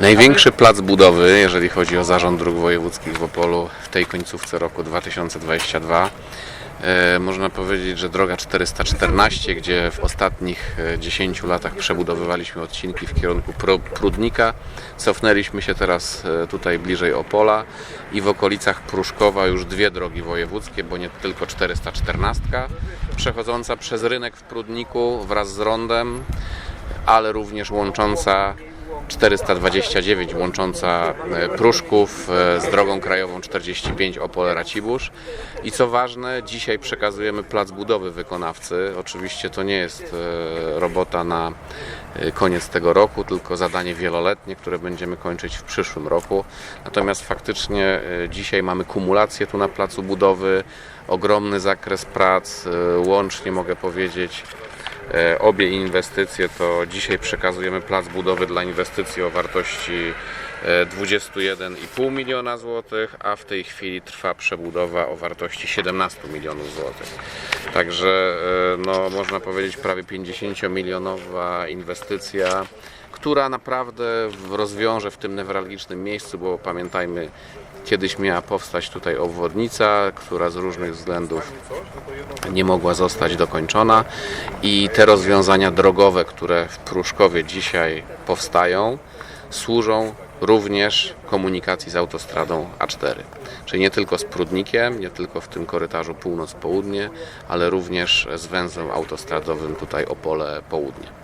Największy plac budowy, jeżeli chodzi o zarząd dróg wojewódzkich w Opolu w tej końcówce roku 2022. E, można powiedzieć, że droga 414, gdzie w ostatnich e, 10 latach przebudowywaliśmy odcinki w kierunku Prudnika, cofnęliśmy się teraz e, tutaj bliżej Opola i w okolicach Pruszkowa już dwie drogi wojewódzkie, bo nie tylko 414, przechodząca przez rynek w Prudniku wraz z rondem, ale również łącząca 429 łącząca e, Pruszków e, z drogą krajową 45 Opole Racibórz. I co ważne, dzisiaj przekazujemy plac budowy wykonawcy. Oczywiście to nie jest e, robota na koniec tego roku, tylko zadanie wieloletnie, które będziemy kończyć w przyszłym roku. Natomiast faktycznie dzisiaj mamy kumulację tu na placu budowy, ogromny zakres prac, łącznie mogę powiedzieć Obie inwestycje to dzisiaj przekazujemy plac budowy dla inwestycji o wartości e, 21,5 miliona złotych, a w tej chwili trwa przebudowa o wartości 17 milionów złotych. Także e, no, można powiedzieć prawie 50-milionowa inwestycja, która naprawdę rozwiąże w tym newralgicznym miejscu, bo pamiętajmy, kiedyś miała powstać tutaj obwodnica, która z różnych względów nie mogła zostać dokończona i te rozwiązania drogowe, które w Pruszkowie dzisiaj powstają, służą również komunikacji z autostradą A4. Czyli nie tylko z Prudnikiem, nie tylko w tym korytarzu północ-południe, ale również z węzłem autostradowym tutaj Opole Południe.